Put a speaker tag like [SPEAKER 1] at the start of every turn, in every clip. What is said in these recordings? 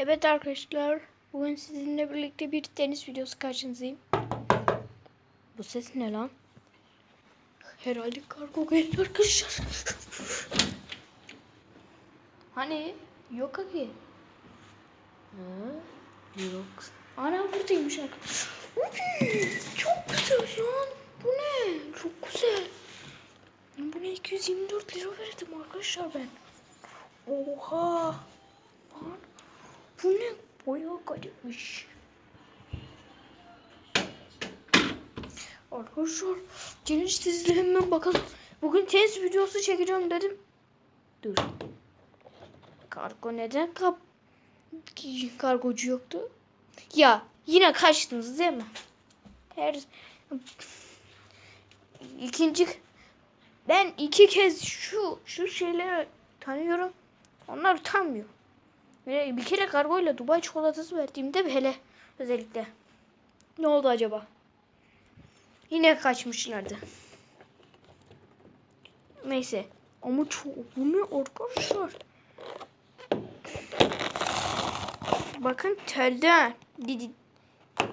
[SPEAKER 1] Evet arkadaşlar, bugün sizinle birlikte bir tenis videosu karşınızdayım. Bu ses ne lan? Herhalde kargo geldi arkadaşlar. hani yok ki. Ha, yok. Ana buradaymış arkadaşlar. Çok güzel lan. Bu ne? Çok güzel. Bu ne 224 lira verdim arkadaşlar ben. Oha. Lan. Bu ne? Bayağı garipmiş. Arkadaşlar gelin sizle hemen bakalım. Bugün tenis videosu çekeceğim dedim. Dur. Kargo neden kap kargocu yoktu? Ya yine kaçtınız değil mi? Her ikinci ben iki kez şu şu şeyleri tanıyorum. Onlar utanmıyor. Ve bir kere kargoyla Dubai çikolatası verdiğimde hele özellikle. Ne oldu acaba? Yine kaçmışlardı. Neyse. Ama çok bu ne arkadaşlar? Bakın telden. Di-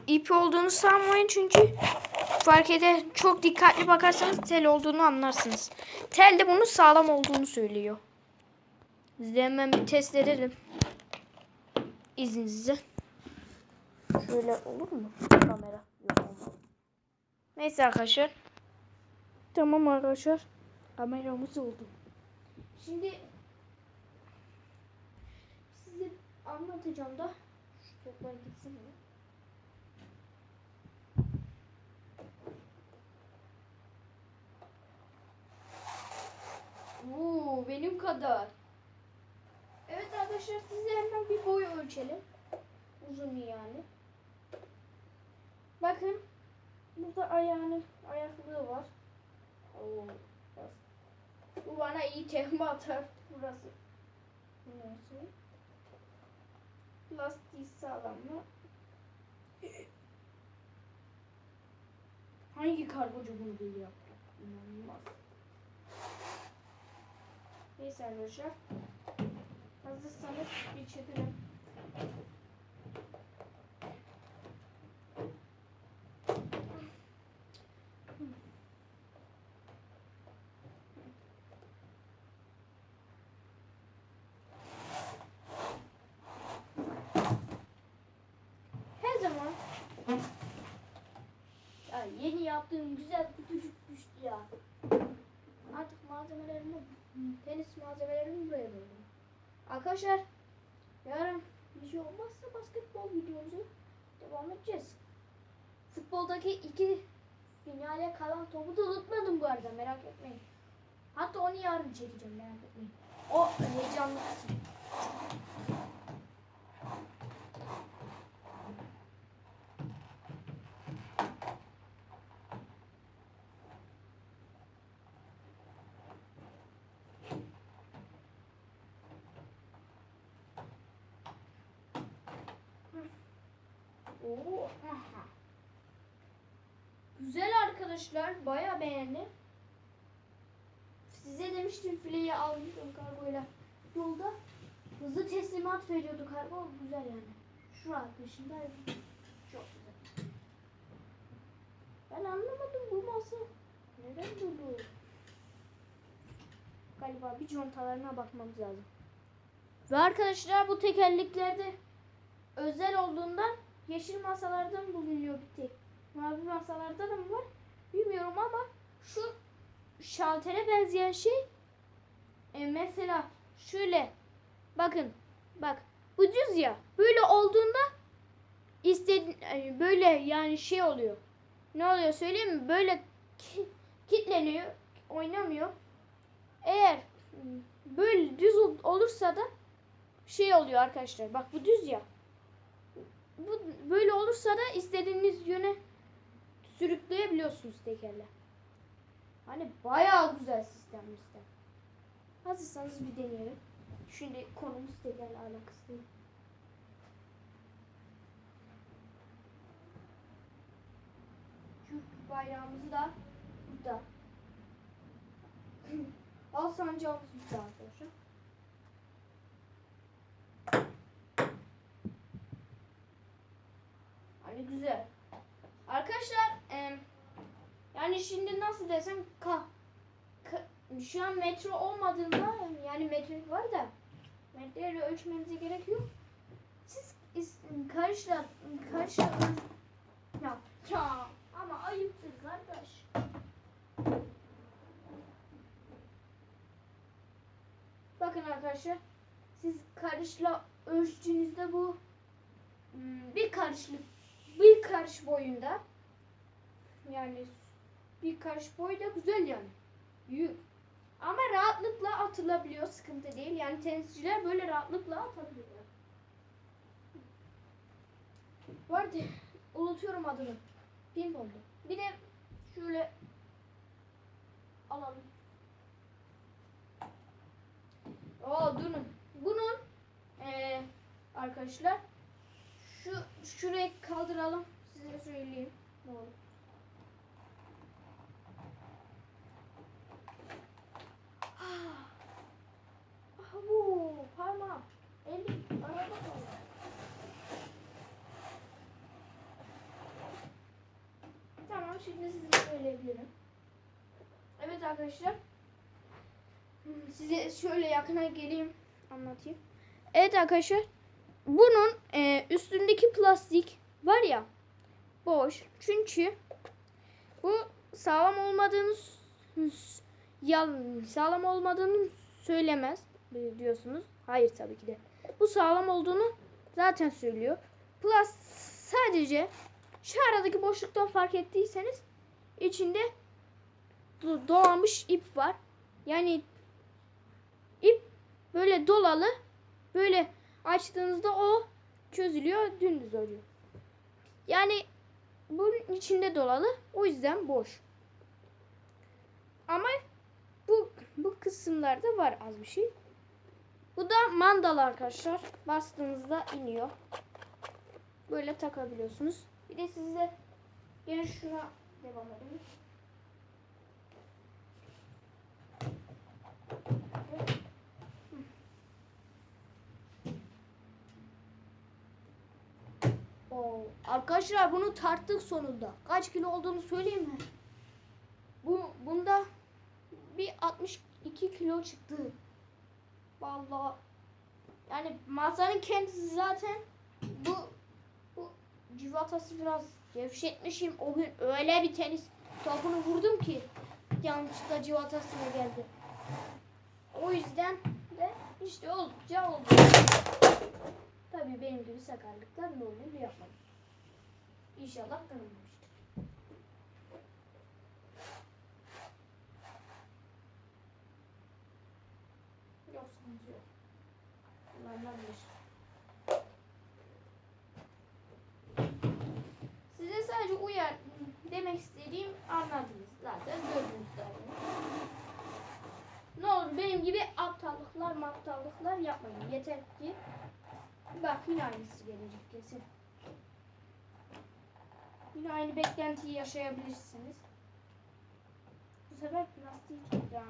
[SPEAKER 1] ip olduğunu sanmayın çünkü fark eder. Çok dikkatli bakarsanız tel olduğunu anlarsınız. Tel de bunun sağlam olduğunu söylüyor. Biz hemen bir test edelim. İzninizle. Şöyle olur mu? Kamera. Yok olmaz. Neyse arkadaşlar. Tamam arkadaşlar. Kameramız oldu. Şimdi size anlatacağım da şu toplar gitsin mi? Oo, benim kadar. Evet arkadaşlar size hemen bir boy ölçelim. Uzun yani. Bakın burada ayağını ayaklığı var. Oo. Bu bana iyi tempo atar. Burası. Neyse. Lastiği sağlam mı? Hangi kargocu bunu böyle yaptı? İnanılmaz. Neyse arkadaşlar. Hazırsanız geçelim. Her zaman yeni yaptığım güzel kutucuk düştü ya. Artık malzemelerimi tenis malzemelerimi buraya koydum. Arkadaşlar yarın bir şey olmazsa basketbol videomuzu devam edeceğiz. Futboldaki iki finale kalan topu da unutmadım bu arada merak etmeyin. Hatta onu yarın çekeceğim merak etmeyin. O heyecanlı kısım. Güzel arkadaşlar. Baya beğendim. Size demiştim fileyi almıştım kargoyla. Yolda hızlı teslimat veriyordu kargo. Güzel yani. Şu arkadaşında çok güzel. Ben anlamadım bu masa. Neden dolu? Galiba bir contalarına bakmamız lazım. Ve arkadaşlar bu tekerleklerde özel olduğundan yeşil masalardan bulunuyor bir tek. Mavi masalarda da mı var? Bilmiyorum ama şu şaltere benzeyen şey e, mesela şöyle bakın bak bu düz ya böyle olduğunda istedi e, böyle yani şey oluyor. Ne oluyor söyleyeyim mi? Böyle ki- kitleniyor, oynamıyor. Eğer böyle düz ol- olursa da şey oluyor arkadaşlar. Bak bu düz ya bu böyle olursa da istediğiniz yöne sürükleyebiliyorsunuz tekerle. Hani bayağı güzel sistem sistem. Hazırsanız bir deneyelim. Şimdi konumuz tekerle alakası değil. Türk bayrağımızı da burada. Al sancağımız burada arkadaşlar. Güzel. Arkadaşlar em, yani şimdi nasıl desem ka, ka- şu an metro olmadığında yani metro var da metreyle ölçmenize gerek yok. Siz is- karışla karışla ya, ya ama ayıptır kardeş. Bakın arkadaşlar siz karışla ölçtüğünüzde bu hmm, bir karışlık bir karış boyunda. Yani bir karış boyu da güzel yani. Büyük ama rahatlıkla atılabiliyor sıkıntı değil. Yani tenisçiler böyle rahatlıkla atabiliyor. Arada unutuyorum adını. Pinball'du bir de şöyle alalım. Oo durun. Bunun eee, arkadaşlar şu şuraya kaldıralım. Size söyleyeyim. Ne olur. Ah. Bu parmağım. Elim. Kaldı. Tamam şimdi size söyleyebilirim. Evet arkadaşlar. Hmm, Size şöyle yakına geleyim anlatayım. Evet arkadaşlar bunun e, üstündeki plastik var ya boş. Çünkü bu sağlam olmadığını sağlam olmadığını söylemez diyorsunuz. Hayır tabii ki de. Bu sağlam olduğunu zaten söylüyor. Plus sadece şu aradaki boşluktan fark ettiyseniz içinde do- dolanmış ip var. Yani ip böyle dolalı böyle açtığınızda o çözülüyor dümdüz oluyor. Yani bunun içinde dolalı o yüzden boş. Ama bu bu kısımlarda var az bir şey. Bu da mandal arkadaşlar. Bastığınızda iniyor. Böyle takabiliyorsunuz. Bir de size gene şuna devam edelim. Oo, arkadaşlar bunu tarttık sonunda. Kaç kilo olduğunu söyleyeyim mi? Bu bunda bir 62 kilo çıktı. Vallahi yani masanın kendisi zaten bu bu civatası biraz gevşetmişim. O gün öyle bir tenis topunu vurdum ki yanlışlıkla civatasına geldi. O yüzden de işte oldukça oldu. Tabii benim gibi sakarlıklar olur yapmadım. İnşallah kırılmamıştır. Yok sıkıntı yok. Kullanılabilir. Size sadece uyar demek istediğim anladınız zaten gördünüz zaten. Ne olur benim gibi aptallıklar maptallıklar yapmayın. Yeter ki Bak yine aynısı gelecek kesin. Yine aynı beklentiyi yaşayabilirsiniz. Bu sefer plastik ha.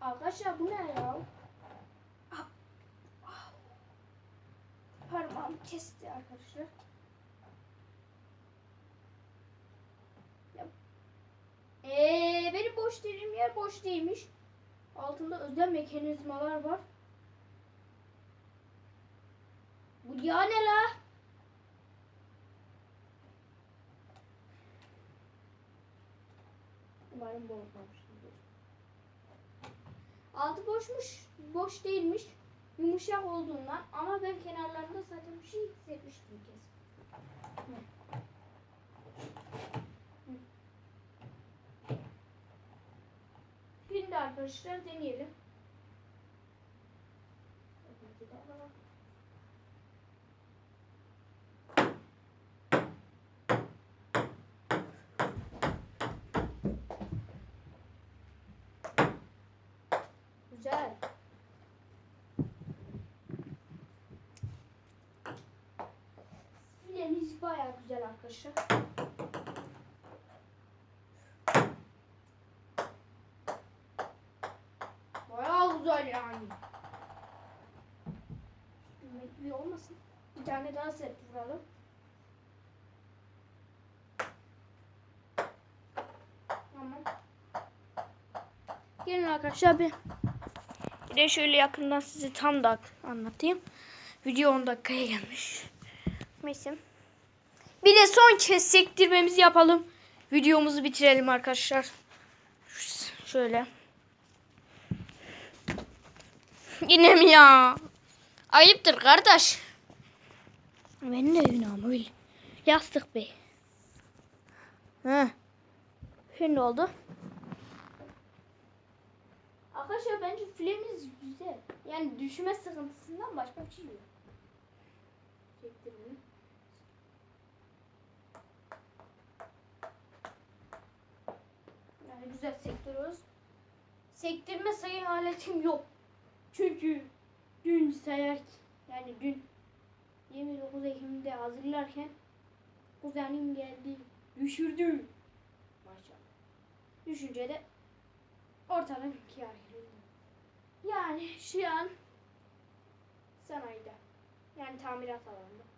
[SPEAKER 1] Arkadaşlar bu ne ya? Parmağım kesti arkadaşlar. Ee, benim boş dediğim yer boş değilmiş. Altında özel mekanizmalar var. Bu ya ne la? Umarım bozmamışımdır. Altı boşmuş, boş değilmiş. Yumuşak olduğundan ama ben kenarlarında zaten bir şey hissetmiştim kesin. Şimdi arkadaşlar deneyelim. Güzel. Filemiz bayağı güzel arkadaşlar. Yani. Medvi olmasın. Bir tane daha set vuralım. Tamam. Gelin arkadaşlar bir. Bir de şöyle yakından size tam da anlatayım. Video 10 dakikaya gelmiş. Neyse. Bir de son kez sektirmemizi yapalım. Videomuzu bitirelim arkadaşlar. Şöyle. Yine mi ya? Ayıptır kardeş. Benim de günahım öyle. Yastık bey. Ha. Şimdi oldu. Arkadaşlar bence filemiz güzel. Yani düşme sıkıntısından başka bir şey yok. Yani güzel sektiriyoruz. Sektirme sayı aletim yok. Çünkü dün sayar yani dün 29 Ekim'de hazırlarken kuzenim geldi. Düşürdü. Maşallah. Düşünce de ortadan ikiye ayrıldı. Yani şu an sanayide. Yani tamirat alanında.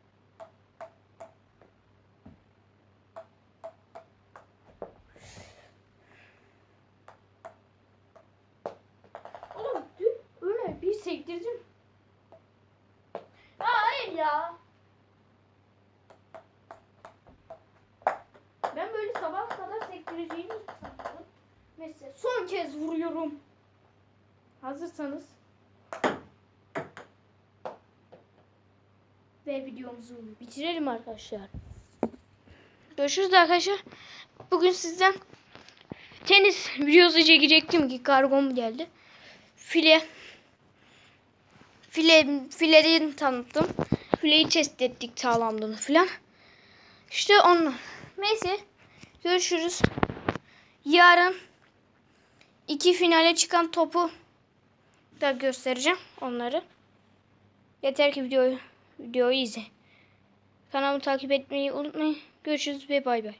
[SPEAKER 1] Oğlum dün öyle bir sektirdim. Ha, hayır ya. Ben böyle sabah kadar sektireceğini sanıyordum. Mesela son kez vuruyorum. Hazırsanız. Ve videomuzu bitirelim arkadaşlar. Görüşürüz arkadaşlar. Bugün sizden tenis videosu çekecektim ki kargom geldi. File file fileyi tanıttım. Fileyi test ettik sağlamlığını filan. İşte onlar. Neyse. Görüşürüz. Yarın iki finale çıkan topu da göstereceğim onları. Yeter ki videoyu videoyu izle. Kanalımı takip etmeyi unutmayın. Görüşürüz ve bay bay.